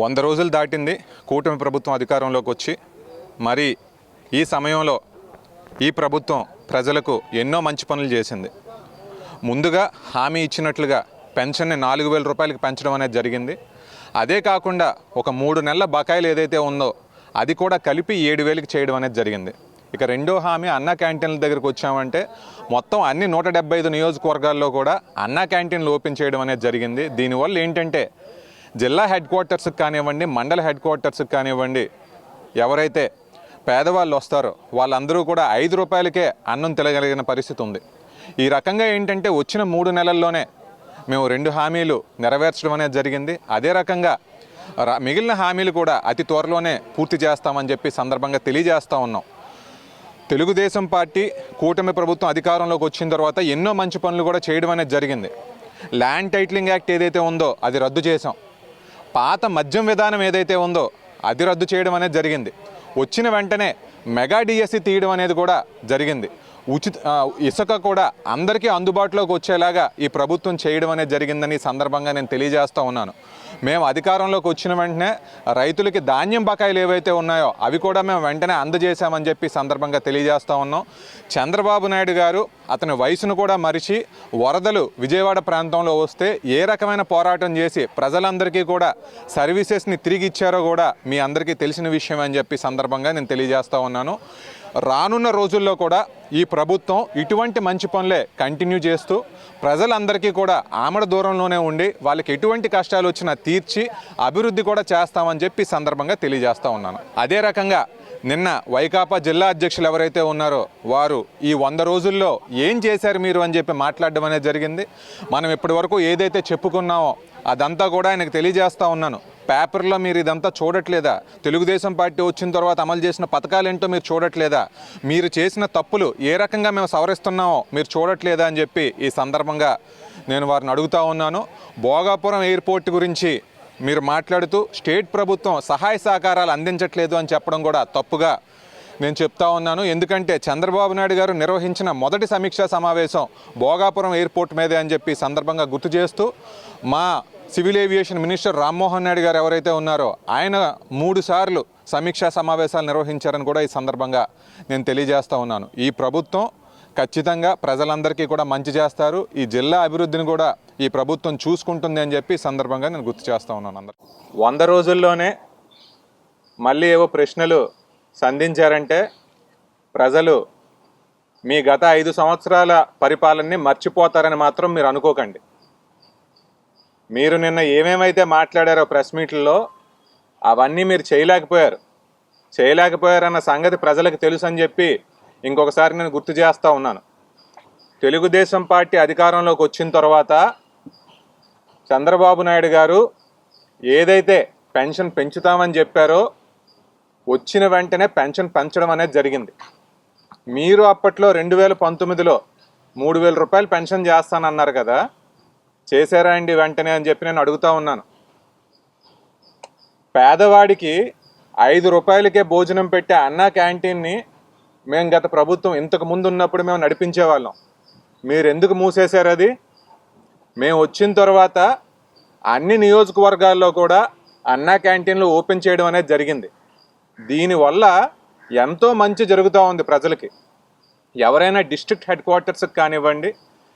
వంద రోజులు దాటింది కూటమి ప్రభుత్వం అధికారంలోకి వచ్చి. మరి ఈ సమయంలో ఈ ప్రభుత్వం ప్రజలకు ఎన్నో మంచి పనులు చేసింది. ముందుగా హామీ ఇచ్చినట్లుగా పెన్షన్ని నాలుగు వేల రూపాయలకి పెంచడం అనేది జరిగింది. అదే కాకుండా ఒక మూడు నెలల బకాయిలు ఏదైతే ఉందో అది కూడా కలిపి ఏడు వేలకి చేయడం అనేది జరిగింది. ఇక రెండో హామీ అన్నా క్యాంటీన్ల దగ్గరకు వచ్చామంటే మొత్తం అన్ని నూట డెబ్బై ఐదు నియోజకవర్గాల్లో కూడా అన్నా క్యాంటీన్లు ఓపెన్ చేయడం అనేది జరిగింది. దీనివల్ల ఏంటంటే జిల్లా హెడ్ క్వార్టర్స్కి కానివ్వండి మండల హెడ్ క్వార్టర్స్కి కానివ్వండి ఎవరైతే పేదవాళ్ళు వస్తారో వాళ్ళందరూ కూడా ఐదు రూపాయలకే అన్నం తినగలిగిన పరిస్థితి ఉంది. ఈ రకంగా ఏంటంటే వచ్చిన మూడు నెలల్లోనే మేము రెండు హామీలు నెరవేర్చడం అనేది జరిగింది. అదే రకంగా మిగిలిన హామీలు కూడా అతి త్వరలోనే పూర్తి చేస్తామని చెప్పి సందర్భంగా తెలియజేస్తూ ఉన్నాం. తెలుగుదేశం పార్టీ కూటమి ప్రభుత్వం అధికారంలోకి వచ్చిన తర్వాత ఎన్నో మంచి పనులు కూడా చేయడం అనేది జరిగింది. ల్యాండ్ టైటిలింగ్ యాక్ట్ ఏదైతే ఉందో అది రద్దు చేసాం పాత మద్యం విధానం ఏదైతే ఉందో అది రద్దు చేయడం అనేది జరిగింది. వచ్చిన వెంటనే మెగా డిఎస్సి తీయడం అనేది కూడా జరిగింది. ఉచిత ఇసుక కూడా అందరికీ అందుబాటులోకి వచ్చేలాగా ఈ ప్రభుత్వం చేయడం అనేది జరిగిందని ఈ సందర్భంగా నేను తెలియజేస్తూ ఉన్నాను. మేము అధికారంలోకి వచ్చిన వెంటనే రైతులకి ధాన్యం బకాయిలు ఏవైతే ఉన్నాయో అవి కూడా మేము వెంటనే అందజేశామని చెప్పి సందర్భంగా తెలియజేస్తూ ఉన్నాం. చంద్రబాబు నాయుడు గారు అతని వయసును కూడా మరిచి వరదలు విజయవాడ ప్రాంతంలో వస్తే ఏ రకమైన పోరాటం చేసి ప్రజలందరికీ కూడా సర్వీసెస్ని తిరిగి ఇచ్చారో కూడా మీ అందరికీ తెలిసిన విషయం అని చెప్పి సందర్భంగా నేను తెలియజేస్తూ ఉన్నాను. రానున్న రోజుల్లో కూడా ఈ ప్రభుత్వం ఇటువంటి మంచి పనులే కంటిన్యూ చేస్తూ ప్రజలందరికీ కూడా ఆమడ దూరంలోనే ఉండి వాళ్ళకి ఎటువంటి కష్టాలు వచ్చినా తీర్చి అభివృద్ధి కూడా చేస్తామని చెప్పి సందర్భంగా తెలియజేస్తూ ఉన్నాను. అదే రకంగా నిన్న వైకాపా జిల్లా అధ్యక్షులు ఎవరైతే ఉన్నారో వారు ఈ వంద రోజుల్లో ఏం చేశారు మీరు అని చెప్పి మాట్లాడడం అనేది జరిగింది. మనం ఇప్పటి వరకు ఏదైతే చెప్పుకున్నామో అదంతా కూడా ఆయనకు తెలియజేస్తూ ఉన్నాను. పేపర్లో మీరు ఇదంతా చూడట్లేదా? తెలుగుదేశం పార్టీ వచ్చిన తర్వాత అమలు చేసిన పథకాలు ఏంటో మీరు చూడట్లేదా? మీరు చేసిన తప్పులు ఏ రకంగా మేము సవరిస్తున్నామో మీరు చూడట్లేదా అని చెప్పి ఈ సందర్భంగా నేను వారిని అడుగుతా ఉన్నాను. భోగాపురం ఎయిర్పోర్ట్ గురించి మీరు మాట్లాడుతూ స్టేట్ ప్రభుత్వం సహాయ సహకారాలు అందించట్లేదు అని చెప్పడం కూడా తప్పుగా నేను చెప్తా ఉన్నాను. ఎందుకంటే చంద్రబాబు నాయుడు గారు నిర్వహించిన మొదటి సమీక్షా సమావేశం భోగాపురం ఎయిర్పోర్ట్ మీదే అని చెప్పి సందర్భంగా గుర్తు చేస్తూ మా civil aviation minister Rammohan Naidu garu ఎవరైతే ఉన్నారో ఆయన మూడు సార్లు సమీక్షా సమావేశాలు నిర్వహించారని కూడా ఈ సందర్భంగా నేను తెలియజేస్తా ఉన్నాను. ఈ ప్రభుత్వం ఖచ్చితంగా ప్రజలందరికీ కూడా మంచి చేస్తారు. ఈ జిల్లా అభివృద్ధిని కూడా ఈ ప్రభుత్వం చూసుకుంటుంది అని చెప్పి సందర్భంగా నేను గుర్తు చేస్తా ఉన్నాను అందరు. వంద రోజుల్లోనే మళ్ళీ ఏవో ప్రశ్నలు సంధించారంటే ప్రజలు మీ గత ఐదు సంవత్సరాల పరిపాలనని మర్చిపోతారని మాత్రం మీరు అనుకోకండి. మీరు నిన్న ఏమేమైతే మాట్లాడారో ప్రెస్ మీట్లలో అవన్నీ మీరు చేయలేకపోయారు. చేయలేకపోయారన్న సంగతి ప్రజలకు తెలుసు అని చెప్పి ఇంకొకసారి నేను గుర్తు చేస్తూ ఉన్నాను. తెలుగుదేశం పార్టీ అధికారంలోకి వచ్చిన తర్వాత చంద్రబాబు నాయుడు గారు ఏదైతే పెన్షన్ పెంచుతామని చెప్పారో వచ్చిన వెంటనే పెన్షన్ పెంచడం అనేది జరిగింది. మీరు అప్పట్లో రెండు వేల పంతొమ్మిదిలో మూడు వేల రూపాయలు పెన్షన్ చేస్తానన్నారు కదా చేశారా అండి వెంటనే అని చెప్పి నేను అడుగుతా ఉన్నాను. పేదవాడికి ఐదు రూపాయలకే భోజనం పెట్టే అన్నా క్యాంటీన్ని మేము గత ప్రభుత్వం ఇంతకు ముందు ఉన్నప్పుడు మేము నడిపించేవాళ్ళం. మీరు ఎందుకు మూసేశారు అది? మేము వచ్చిన తర్వాత అన్ని నియోజకవర్గాల్లో కూడా అన్నా క్యాంటీన్లు ఓపెన్ చేయడం అనేది జరిగింది. దీనివల్ల ఎంతో మంచి జరుగుతూ ఉంది ప్రజలకి. ఎవరైనా డిస్ట్రిక్ట్ హెడ్ క్వార్టర్స్కి కానివ్వండి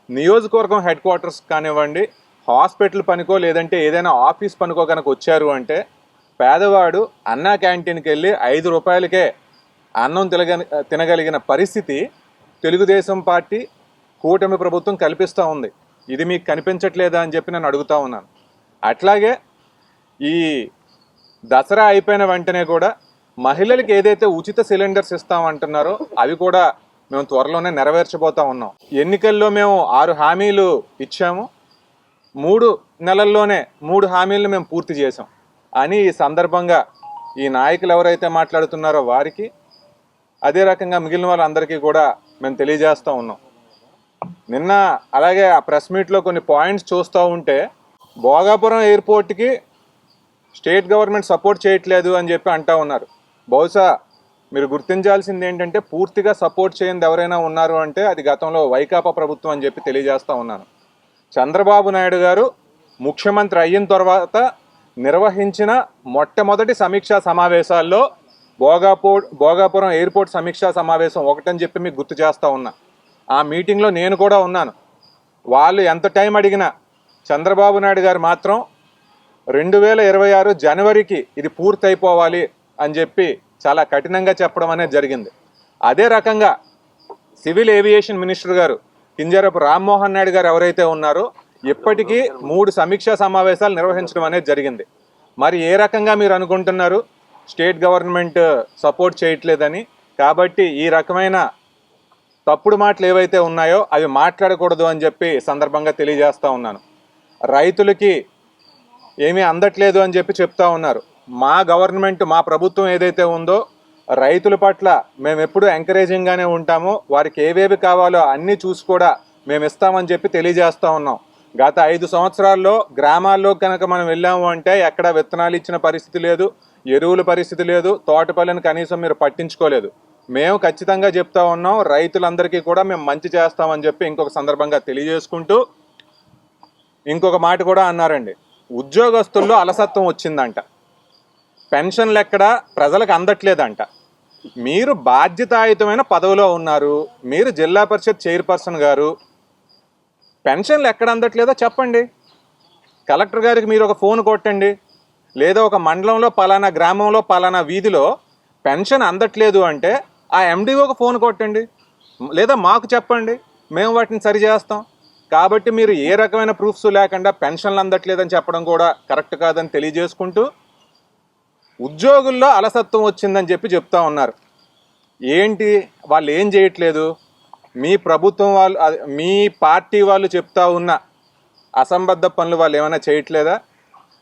నియోజకవర్గం హెడ్ క్వార్టర్స్కి కానివ్వండి హాస్పిటల్ పనికో లేదంటే ఏదైనా ఆఫీస్ పనికో కనుక వచ్చారు అంటే పేదవాడు అన్నా క్యాంటీన్కి వెళ్ళి ఐదు రూపాయలకే అన్నం తినగ తినగలిగిన పరిస్థితి తెలుగుదేశం పార్టీ కూటమి ప్రభుత్వం కల్పిస్తూ ఉంది. ఇది మీకు కనిపించట్లేదా అని చెప్పి నేను అడుగుతా ఉన్నాను. అట్లాగే ఈ దసరా అయిపోయిన వెంటనే కూడా మహిళలకు ఏదైతే ఉచిత సిలిండర్స్ ఇస్తామంటున్నారో అవి కూడా మేము త్వరలోనే నెరవేర్చబోతా ఉన్నాం. ఎన్నికల్లో మేము ఆరు హామీలు ఇచ్చాము. మూడు నెలల్లోనే మూడు హామీలను మేము పూర్తి చేసాం అని ఈ సందర్భంగా ఈ నాయకులు ఎవరైతే మాట్లాడుతున్నారో వారికి అదే రకంగా మిగిలిన వాళ్ళందరికీ కూడా మేము తెలియజేస్తూ ఉన్నాం. నిన్న అలాగే ఆ ప్రెస్ మీట్లో కొన్ని పాయింట్స్ చూస్తూ ఉంటే భోగాపురం ఎయిర్పోర్ట్కి స్టేట్ గవర్నమెంట్ సపోర్ట్ చేయట్లేదు అని చెప్పి అంటా ఉన్నారు. బహుశా మీరు గుర్తించాల్సింది ఏంటంటే పూర్తిగా సపోర్ట్ చేయండి ఎవరైనా ఉన్నారు అంటే అది గతంలో వైకాపా ప్రభుత్వం అని చెప్పి తెలియజేస్తూ ఉన్నాను. చంద్రబాబు నాయుడు గారు ముఖ్యమంత్రి అయిన తర్వాత నిర్వహించిన మొట్టమొదటి సమీక్షా సమావేశాల్లో భోగాపో భోగాపురం ఎయిర్పోర్ట్ సమీక్షా సమావేశం ఒకటని చెప్పి మీకు గుర్తు చేస్తూ ఉన్నా. ఆ మీటింగ్లో నేను కూడా ఉన్నాను. వాళ్ళు ఎంత టైం అడిగినా చంద్రబాబు నాయుడు గారు మాత్రం రెండు వేల ఇరవై ఆరు జనవరికి ఇది పూర్తయిపోవాలి అని చెప్పి చాలా కఠినంగా చెప్పడం అనేది జరిగింది. అదే రకంగా సివిల్ ఏవియేషన్ మినిస్టర్ గారు కింజరపు రామ్మోహన్ నాయుడు గారు ఎవరైతే ఉన్నారో ఇప్పటికీ మూడు సమీక్షా సమావేశాలు నిర్వహించడం అనేది జరిగింది. మరి ఏ రకంగా మీరు అనుకుంటున్నారు? స్టేట్ గవర్నమెంట్ సపోర్ట్ చేయట్లేదని. కాబట్టి ఈ రకమైన తప్పుడు మాటలు ఏవైతే ఉన్నాయో అవి మాట్లాడకూడదు అని చెప్పి సందర్భంగా తెలియజేస్తూ ఉన్నాను. రైతులకి ఏమీ అందట్లేదు అని చెప్పి చెప్తా ఉన్నారు. మా గవర్నమెంట్ మా ప్రభుత్వం ఏదైతే ఉందో రైతుల పట్ల మేము ఎప్పుడు ఎంకరేజింగ్గానే ఉంటామో. వారికి ఏవేవి కావాలో అన్నీ చూసి కూడా మేము ఇస్తామని చెప్పి తెలియజేస్తూ ఉన్నాం. గత ఐదు సంవత్సరాల్లో గ్రామాల్లో కనుక మనం వెళ్ళాము అంటే ఎక్కడ విత్తనాలు ఇచ్చిన పరిస్థితి లేదు. ఎరువుల పరిస్థితి లేదు తోటపల్లిని కనీసం మీరు పట్టించుకోలేదు. మేము ఖచ్చితంగా చెప్తా ఉన్నాం రైతులందరికీ కూడా మేము మంచి చేస్తామని చెప్పి ఇంకొక సందర్భంగా తెలియజేసుకుంటూ ఇంకొక మాట కూడా అన్నారండి. ఉద్యోగస్తుల్లో అలసత్వం వచ్చిందంట. పెన్షన్లు ఎక్కడ ప్రజలకు అందట్లేదంట. మీరు బాధ్యతాయుతమైన పదవిలో ఉన్నారు మీరు జిల్లా పరిషత్ చైర్పర్సన్ గారు పెన్షన్లు ఎక్కడ అందట్లేదో చెప్పండి. కలెక్టర్ గారికి మీరు ఒక ఫోన్ కొట్టండి. లేదా ఒక మండలంలో పలానా గ్రామంలో పలానా వీధిలో పెన్షన్ అందట్లేదు అంటే ఆ ఎండిఓకి ఫోన్ కొట్టండి. లేదా మాకు చెప్పండి. మేము వాటిని సరిచేస్తాం కాబట్టి మీరు ఏ రకమైన ప్రూఫ్స్ లేకుండా పెన్షన్లు అందట్లేదని చెప్పడం కూడా కరెక్ట్ కాదని తెలియజేసుకుంటూ ఉద్యోగుల్లో అలసత్వం వచ్చిందని చెప్పి చెప్తా ఉన్నారు. ఏంటి? వాళ్ళు ఏం చేయట్లేదు? మీ ప్రభుత్వం వాళ్ళు మీ పార్టీ వాళ్ళు చెప్తా ఉన్న అసంబద్ధ పనులు వాళ్ళు ఏమైనా చేయట్లేదా?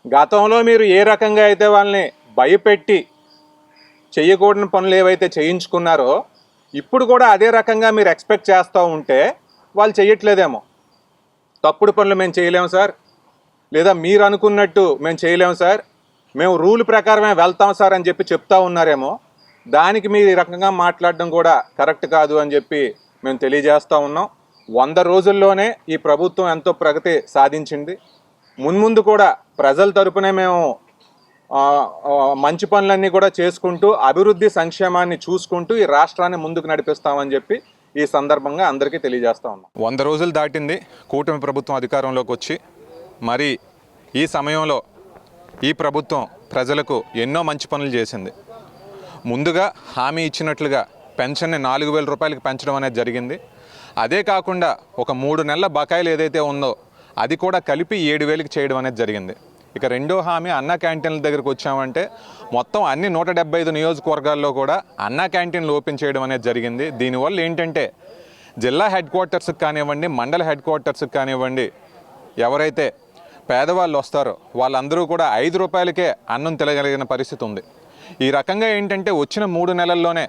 గతంలో మీరు ఏ రకంగా అయితే వాళ్ళని భయపెట్టి చేయకూడని పనులు ఏవైతే చేయించుకున్నారో ఇప్పుడు కూడా అదే రకంగా మీరు ఎక్స్పెక్ట్ చేస్తూ ఉంటే వాళ్ళు చేయట్లేదేమో తప్పుడు పనులు మేము చేయలేము సార్. లేదా మీరు అనుకున్నట్టు మేము చేయలేము సార్. మేము రూల్ ప్రకారమే వెళ్తాం సార్ అని చెప్పి చెప్తా ఉన్నారేమో. దానికి మీరు ఈ రకంగా మాట్లాడడం కూడా కరెక్ట్ కాదు అని చెప్పి మేము తెలియజేస్తూ ఉన్నాం. వంద రోజుల్లోనే ఈ ప్రభుత్వం ఎంతో ప్రగతి సాధించింది. మున్ముందు కూడా ప్రజల తరపునే మేము మంచి పనులన్నీ కూడా చేసుకుంటూ అభివృద్ధి సంక్షేమాన్ని చూసుకుంటూ ఈ రాష్ట్రాన్ని ముందుకు నడిపిస్తామని చెప్పి ఈ సందర్భంగా అందరికీ తెలియజేస్తా ఉన్నాం. వంద రోజులు దాటింది. కూటమి ప్రభుత్వం అధికారంలోకి వచ్చి మరి ఈ సమయంలో ఈ ప్రభుత్వం ప్రజలకు ఎన్నో మంచి పనులు చేసింది. ముందుగా హామీ ఇచ్చినట్లుగా పెన్షన్ని నాలుగు వేల రూపాయలకి పెంచడం అనేది జరిగింది. అదే కాకుండా ఒక మూడు నెలల బకాయిలు ఏదైతే ఉందో అది కూడా కలిపి ఏడు వేలకు చేయడం అనేది జరిగింది. ఇక రెండో హామీ అన్నా క్యాంటీన్ల దగ్గరకు వచ్చామంటే మొత్తం అన్ని నూట డెబ్బై ఐదు నియోజకవర్గాల్లో కూడా అన్నా క్యాంటీన్లు ఓపెన్ చేయడం అనేది జరిగింది. దీనివల్ల ఏంటంటే జిల్లా హెడ్ క్వార్టర్స్కి కానివ్వండి మండల హెడ్ క్వార్టర్స్కి కానివ్వండి ఎవరైతే పేదవాళ్ళు వస్తారో వాళ్ళందరూ కూడా ఐదు రూపాయలకే అన్నం తినగలిగిన పరిస్థితి ఉంది. ఈ రకంగా ఏంటంటే వచ్చిన మూడు నెలల్లోనే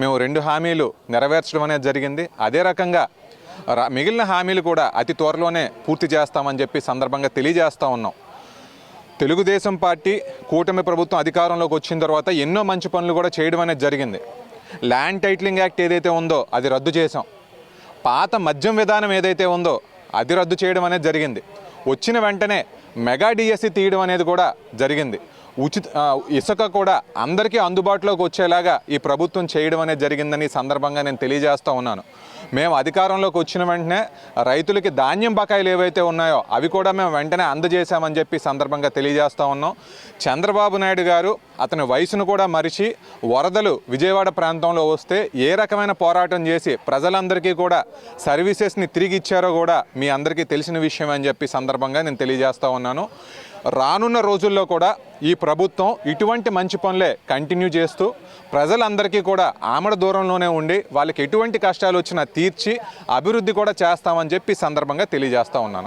మేము రెండు హామీలు నెరవేర్చడం అనేది జరిగింది. అదే రకంగా మిగిలిన హామీలు కూడా అతి త్వరలోనే పూర్తి చేస్తామని చెప్పి సందర్భంగా తెలియజేస్తూ ఉన్నాం. తెలుగుదేశం పార్టీ కూటమి ప్రభుత్వం అధికారంలోకి వచ్చిన తర్వాత ఎన్నో మంచి పనులు కూడా చేయడం అనేది జరిగింది. ల్యాండ్ టైటిలింగ్ యాక్ట్ ఏదైతే ఉందో అది రద్దు చేసాం పాత మద్యం విధానం ఏదైతే ఉందో అది రద్దు చేయడం అనేది జరిగింది. వచ్చిన వెంటనే మెగా డిఎస్సి తీయడం అనేది కూడా జరిగింది. ఉచిత ఇసుక కూడా అందరికీ అందుబాటులోకి వచ్చేలాగా ఈ ప్రభుత్వం చేయడం అనేది జరిగిందని ఈ సందర్భంగా నేను తెలియజేస్తూ ఉన్నాను. మేము అధికారంలోకి వచ్చిన వెంటనే రైతులకి ధాన్యం బకాయిలు ఏవైతే ఉన్నాయో అవి కూడా మేము వెంటనే అందజేశామని చెప్పి సందర్భంగా తెలియజేస్తూ ఉన్నాం. చంద్రబాబు నాయుడు గారు అతని వయసును కూడా మరిచి వరదలు విజయవాడ ప్రాంతంలో వస్తే ఏ రకమైన పోరాటం చేసి ప్రజలందరికీ కూడా సర్వీసెస్ని తిరిగి ఇచ్చారో కూడా మీ అందరికీ తెలిసిన విషయం అని చెప్పి సందర్భంగా నేను తెలియజేస్తూ ఉన్నాను. రానున్న రోజుల్లో కూడా ఈ ప్రభుత్వం ఇటువంటి మంచి పనులే కంటిన్యూ చేస్తూ ప్రజలందరికీ కూడా ఆమడ దూరంలోనే ఉండి వాళ్ళకి ఎటువంటి కష్టాలు వచ్చినా తీర్చి అభివృద్ధి కూడా చేస్తామని చెప్పి సందర్భంగా తెలియజేస్తా ఉన్నాను.